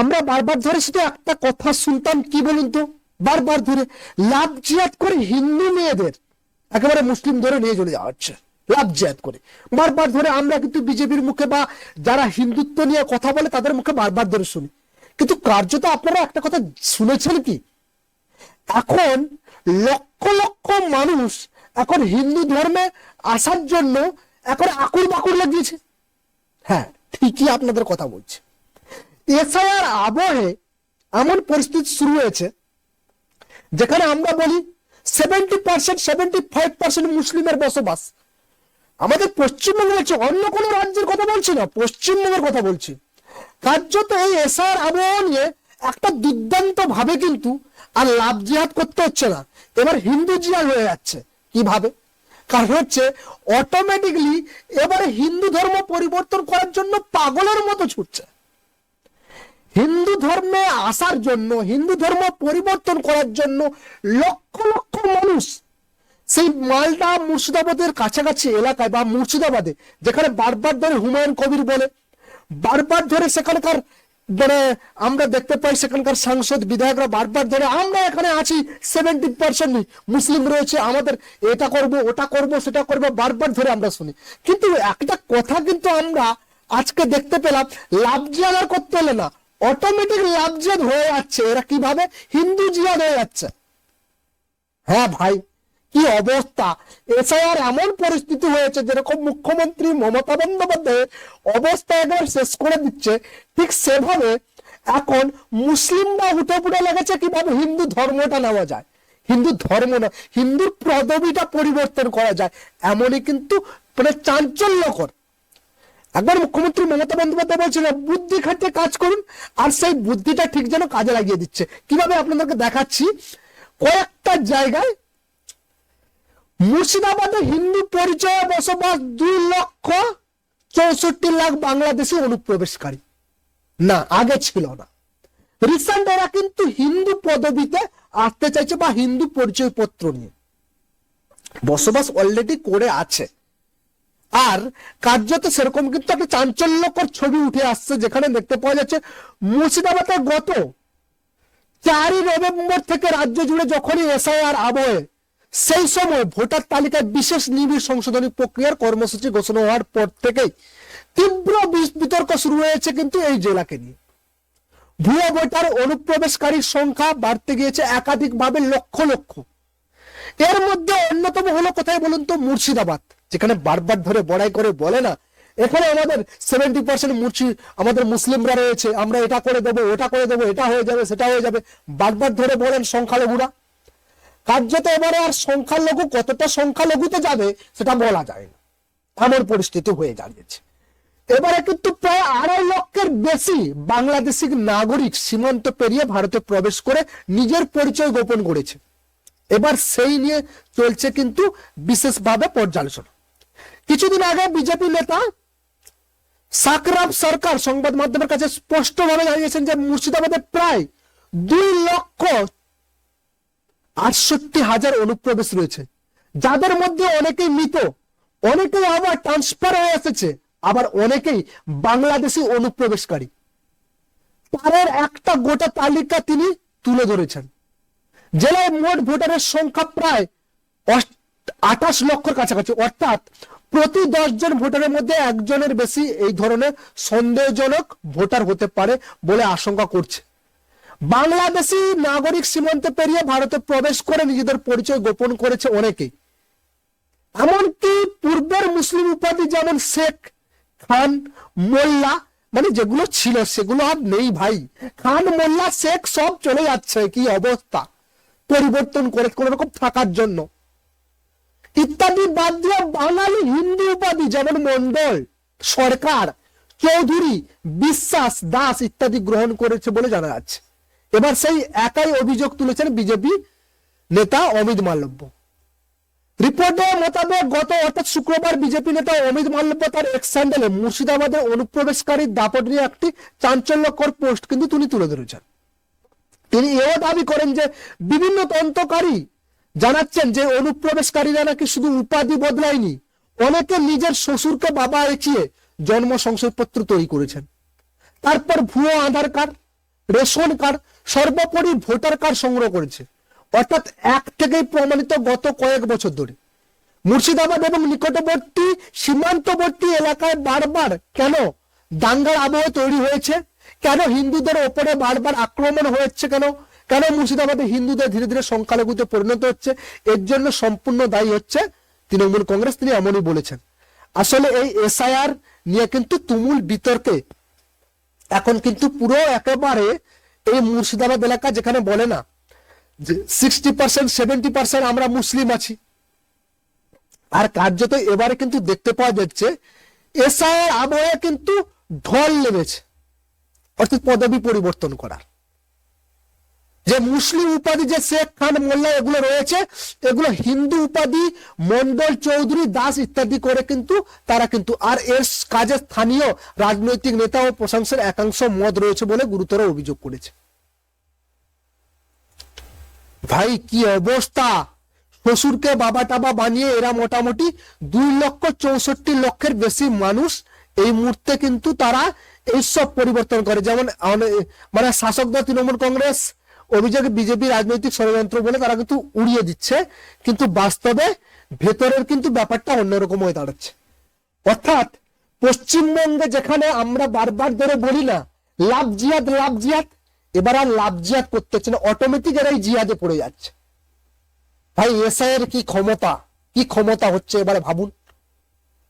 আমরা বারবার ধরে সেটা একটা কথা শুনতাম, কি বলুন তো? বারবার ধরে, লাভ জিয়াদ করে হিন্দু মেয়েদের একেবারে মুসলিম ধরে নিয়ে চলে যাওয়া হচ্ছে। লাভ জিয়াদ করে। বারবার ধরে আমরা কিন্তু বিজেপির মুখে বা যারা হিন্দুত্ব নিয়ে কথা বলে তাদের মুখে বারবার ধরে শুনি। কিন্তু কার্যত আপনারা একটা কথা শুনেছেন কি? এখন লক্ষ লক্ষ মানুষ এখন হিন্দু ধর্মে আসার জন্য এখন আকুর বাকুর লাগিয়েছে। হ্যাঁ ঠিকই আপনাদের কথা বলছে। এসআইআর আবহে এমন পরিস্থিতি শুরু হয়েছে, যেখানে আমরা বলি seventy percent seventy five percent মুসলিমের বসবাস। আমাদের পশ্চিমবঙ্গ বলছে অন্য কোনো রাজ্যের কথা বলছি না, পশ্চিমবঙ্গের কথা বলছি। কার্যত এই এসআর আবহ নিয়ে একটা দুর্দান্ত ভাবে কিন্তু আর লাভ জিহাদ করতে হচ্ছে না। এবার হিন্দু জিহাদ হয়ে যাচ্ছে, কীভাবে? কারণ হচ্ছে অটোমেটিকলি এবারে হিন্দু ধর্ম পরিবর্তন করার জন্য পাগলের মতো ছুটছে। হিন্দু ধর্মে আসার জন্য, হিন্দু ধর্ম পরিবর্তন করার জন্য লক্ষ লক্ষ মানুষ সেই মালদা মুর্শিদাবাদের কাছাকাছি এলাকায় বা মুর্শিদাবাদে, যেখানে বারবার ধরে হুমায়ুন কবির বলে, বারবার ধরে সেখানকার মানে আমরা দেখতে পাই সেখানকার সাংসদ বিধায়করা বারবার ধরে, আমরা এখানে আছি সেভেন্টি পার্সেন্ট মুসলিম রয়েছে, আমাদের এটা করব, ওটা করব, সেটা করব, বারবার ধরে আমরা শুনি। কিন্তু একটা কথা কিন্তু আমরা আজকে দেখতে পেলাম, লাভ আর করতে হলে না অটোমেটিক লাভ জিয়াদ হয়ে যাচ্ছে। এরা কীভাবে? হিন্দু জিয়াদ হয়ে যাচ্ছে। হ্যাঁ ভাই, কি অবস্থা? এসআইআর এমন পরিস্থিতি হয়েছে যেরকম মুখ্যমন্ত্রী মমতা বন্দ্যোপাধ্যায় অবস্থা একবার শেষ করে দিচ্ছে। ঠিক সেভাবে এখন মুসলিমরা উঠে পুড়ে লেগেছে কীভাবে হিন্দু ধর্মটা নেওয়া যায়? হিন্দু ধর্ম না, হিন্দুর পদবিটা পরিবর্তন করা যায়। এমনই কিন্তু মানে চাঞ্চল্যকর। একবার মুখ্যমন্ত্রী মমতা বন্দ্যোপাধ্যায় বলছিলেন বুদ্ধি খাটিয়ে কাজ করুন, আর সেই বুদ্ধিটা ঠিক যেন কাজে লাগিয়ে দিচ্ছে। কীভাবে আপনাদেরকে দেখাচ্ছি? কয়েকটা জায়গায় মুর্শিদাবাদে হিন্দু পরিচয়ে বসবাস দুই লক্ষ চৌষট্টি লাখ বাংলাদেশি অনুপ্রবেশকারী। না, আগে ছিল না। রিসেন্ট এরা কিন্তু হিন্দু পদবিতে আসতে চাইছে বা হিন্দু পরিচয় পত্র নিয়ে। বসবাস অলরেডি করে আছে। আর কার্যত সেরকম কিন্তু একটা চাঞ্চল্যকর ছবি উঠে আসছে যেখানে দেখতে পাওয়া যাচ্ছে মুর্শিদাবাদে গত চারই নভেম্বর থেকে রাজ্য জুড়ে যখনই এসআইআর আবহে, সেই সময় ভোটার তালিকায় বিশেষ নিবিড় সংশোধনী প্রক্রিয়ার কর্মসূচি ঘোষণা হওয়ার পর থেকেই তীব্র বিতর্ক শুরু হয়েছে কিন্তু এই জেলাকে নিয়ে। ভুয়ো ভোটার অনুপ্রবেশকারীর সংখ্যা বাড়তে গিয়েছে একাধিকভাবে লক্ষ লক্ষ। এর মধ্যে অন্যতম হলো, কোথায় বলুন তো, মুর্শিদাবাদ। যেখানে বারবার ধরে বড়াই করে বলে না। এখানে আমাদের সেভেন্টি পার্সেন্ট মুর্শি, আমাদের মুসলিমরা রয়েছে, আমরা এটা করে দেবো, ওটা করে দেবো, এটা হয়ে যাবে, সেটা হয়ে যাবে। বারবার ধরে বলেন সংখ্যালঘুরা। কার্যত এবারে আর সংখ্যালঘু কতটা সংখ্যালঘুতে যাবে, সেটা বলা যায় না। এমন পরিস্থিতি হয়ে দাঁড়িয়েছে। এবারে কিন্তু প্রায় আড়াই লক্ষের বেশি বাংলাদেশি নাগরিক সীমান্ত পেরিয়ে ভারতে প্রবেশ করে নিজের পরিচয় গোপন করেছে। এবার সেই নিয়ে চলছে কিন্তু বিশেষভাবে পর্যালোচনা। কিছুদিন আগে বিজেপি নেতা সাকরাব সরকার সংবাদ মাধ্যমের কাছে স্পষ্টভাবে জানিয়েছেন যে মুর্শিদাবাদে প্রায় দুই লক্ষ আটষট্টি হাজার অনুপ্রবেশ রয়েছে। যাদের মধ্যে অনেকেই মৃত, অনেকেই আবার ট্রান্সফার হয়ে এসেছে, আবার অনেকেই বাংলাদেশি অনুপ্রবেশকারী। তাদের একটা গোটা তালিকা তিনি তুলে ধরেছেন। জেলায় মোট ভোটারের সংখ্যা প্রায় আঠাশ লক্ষর কাছাকাছি, অর্থাৎ প্রতি দশজন ভোটারের মধ্যে একজনের বেশি এই ধরনের সন্দেহজনক ভোটার হতে পারে বলে আশঙ্কা করছে। বাংলাদেশি নাগরিক সীমান্তে পেরিয়ে ভারতে প্রবেশ করে নিজেদের পরিচয় গোপন করেছে অনেকেই। এমনকি পূর্বের মুসলিম উপাধি যেমন শেখ, খান, মোল্লা মানে যেগুলো ছিল সেগুলো আর নেই ভাই। খান, মোল্লা, শেখ সব চলে যাচ্ছে, কি অবস্থা? পরিবর্তন করে কোন রকম থাকার জন্য। ইত্যাদি বাদ দিয়ে বাঙালি হিন্দু উপাধি, যেমন মন্ডল সরকার, চৌধুরী, বিশ্বাস, দাস ইত্যাদি গ্রহণ করেছে বলে জানা যাচ্ছে। এবার সেই একাই অভিযোগ তুলেছেন বিজেপি নেতা অমিত মাল্লব্য রিপোর্টে মোতাবেক গত, অর্থাৎ শুক্রবার বিজেপি নেতা অমিত মাল্লব্য তার এক্স স্যান্ডেলে মুর্শিদাবাদের অনুপ্রবেশকারী দাপট নিয়ে একটি চাঞ্চল্যকর পোস্ট কিন্তু তিনি তুলে ধরেছেন। তিনি এও দাবি করেন যে বিভিন্ন তন্ত্রকারী জানাচ্ছেন যে অনুপ্রবেশকারীরা নাকি শুধু উপাধি বদলায়নি, অনেকে নিজের শ্বশুরকে বাবা রেখিয়ে জন্ম সংশয়পত্র তৈরি করেছেন। তারপর ভুয়ো আধার কার্ড, রেশন কার্ড, সর্বোপরি ভোটার কার্ড সংগ্রহ করেছে। অর্থাৎ এক থেকেই প্রমাণিত গত কয়েক বছর ধরে। মুর্শিদাবাদ এবং নিকটবর্তী সীমান্তবর্তী এলাকায় বারবার কেন দাঙ্গার আবহ তৈরি হয়েছে? কেন হিন্দুদের ওপরে বারবার আক্রমণ হয়েছে কেন? কেন মুর্শিদাবাদে হিন্দুদের ধীরে ধীরে সংখ্যালঘুতে পরিণত হচ্ছে? এর জন্য সম্পূর্ণ দায়ী হচ্ছে তৃণমূল কংগ্রেস, তিনি এমনই বলেছেন। আসলে এই এসআইআর নিয়ে কিন্তু তুমুল বিতর্কে। এখন কিন্তু পুরো একেবারে এই মুর্শিদাবাদ এলাকা যেখানে বলে না যে সিক্সটি পার্সেন্ট সেভেন্টি পার্সেন্ট আমরা মুসলিম আছি। আর কার্যত এবারে কিন্তু দেখতে পাওয়া যাচ্ছে এসআইয়ের আবহাওয়া কিন্তু ঢল নেমেছে। অর্থাৎ পদবি পরিবর্তন করার। মুসলিম উপাধি যে শেখ খান মোল্লা এগুলো রয়েছে, এগুলো হিন্দু উপাধি, মন্ডল চৌধুরী দাস ইত্যাদি করে কিন্তু তারা কিন্তু, আর এর কাজে স্থানীয় রাজনৈতিক নেতা ও প্রশংসার একাংশ মত রয়েছে বলে গুরুতর অভিযোগ করেছে। ভাই, কি অবস্থা? শ্বশুরকে বাবা টাবা বানিয়ে এরা মোটামুটি দুই লক্ষ চৌষট্টি লক্ষের বেশি মানুষ। এই মুহূর্তে কিন্তু তারা এইসব পরিবর্তন করে। যেমন মানে শাসক দল তৃণমূল কংগ্রেস অভিযোগ বিজেপি রাজনৈতিক ষড়যন্ত্র বলে তারা কিন্তু উড়িয়ে দিচ্ছে, কিন্তু বাস্তবে ভেতরের কিন্তু ব্যাপারটা অন্যরকম হয়ে দাঁড়াচ্ছে। অর্থাৎ পশ্চিমবঙ্গে যেখানে আমরা বারবার ধরে বলি না, লাভ জিয়াদ লাভ জিয়াদ, এবার আর লাভ জিয়াদ করতে হচ্ছে না অটোমেটিক এরা এই জিয়াদে পড়ে যাচ্ছে। ভাই, এসআই এর কি ক্ষমতা? কি ক্ষমতা হচ্ছে এবারে ভাবুন।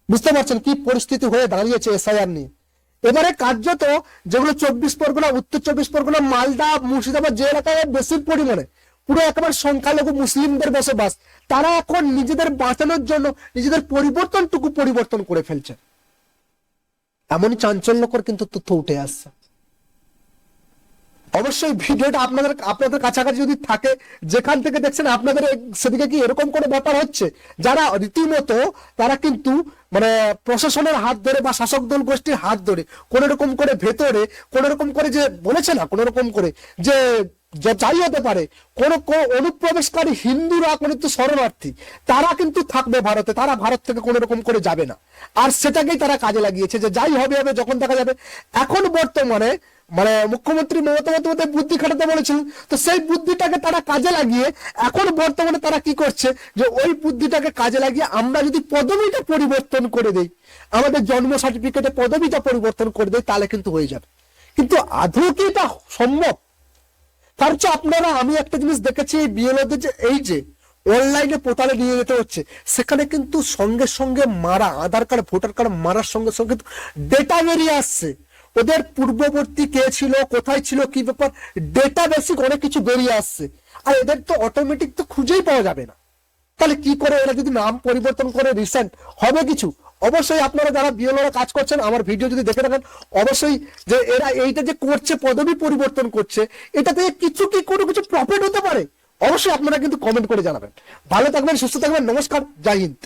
বুঝতে পারছেন কি পরিস্থিতি হয়ে দাঁড়িয়েছে এসআইআর নিয়ে? এবারে কার্যত যেগুলো চব্বিশ পরগনা, উত্তর চব্বিশ পরগনা, মালদা, মুর্শিদাবাদ যে এলাকায় বেশি পরিমাণে পুরো একেবারে সংখ্যালঘু মুসলিমদের বসবাস, তারা এখন নিজেদের বাঁচানোর জন্য নিজেদের পরিবর্তনটুকু পরিবর্তন করে ফেলছে। এমনই চাঞ্চল্যকর কিন্তু তথ্য উঠে আসছে। অবশ্যই ভিডিওটা আপনাদের আপনাদের কাছাকাছি যদি থাকে, যেখান থেকে দেখছেন আপনাদের সেদিকে কি এরকম কোনো ব্যাপার হচ্ছে? যারা রীতিমতো, তারা কিন্তু মানে প্রশাসনের হাত ধরে বা শাসক দল গোষ্ঠীর হাত ধরে কোন রকম করে ভেতরে কোন রকম করে যে বলেছে না কোন রকম করে যে যাই হতে পারে, কোন অনুপ্রবেশকারী হিন্দুরা কিন্তু শরণার্থী, তারা কিন্তু থাকবে ভারতে, তারা ভারত থেকে কোন রকম করে যাবে না। আর সেটাকেই তারা কাজে লাগিয়েছে যে যাই হবে হবে, যখন দেখা যাবে। এখন বর্তমানে মানে মুখ্যমন্ত্রী মমতা বন্দ্যোপাধ্যায় বুদ্ধি খাটাতে বলেছিলেন, তো সেই বুদ্ধিটাকে তারা কাজে লাগিয়ে এখন বর্তমানে তারা কি করছে যে ওই বুদ্ধিটাকে কাজে লাগিয়ে আমরা যদি পদবিটা পরিবর্তন করে দেই, আমাদের জন্ম সার্টিফিকেটে পদবিটা পরিবর্তন করে দেয় তাহলে কিন্তু হয়ে যাবে। কিন্তু আদৌ কি এটা সম্ভব? তার চেয়ে আপনারা, আমি একটা জিনিস দেখেছি এই বিএলওদের যে, এই যে অনলাইনে পোর্টালে নিয়ে যেতে হচ্ছে, সেখানে কিন্তু সঙ্গে সঙ্গে মারা, আধার কার্ড ভোটার কার্ড মারার সঙ্গে সঙ্গে ডেটা বেরিয়ে আসছে। ওদের পূর্ববর্তী কে ছিল, কোথায় ছিল, কি ব্যাপার ডেটা বেসিক অনেক কিছু বেরিয়ে আসছে। আর এদের তো অটোমেটিক তো খুঁজেই পাওয়া যাবে না। তাহলে কি করে এরা যদি নাম পরিবর্তন করে রিসেন্ট হবে কিছু? অবশ্যই আপনারা যারা বিএলওরা কাজ করছেন, আমার ভিডিও যদি দেখে থাকেন, অবশ্যই যে এরা এইটা যে করছে, পদবি পরিবর্তন করছে, এটা থেকে কিছু কি কোনো কিছু প্রফিট হতে পারে? অবশ্যই আপনারা কিন্তু কমেন্ট করে জানাবেন। ভালো থাকবেন, সুস্থ থাকবেন, নমস্কার, জয় হিন্দ।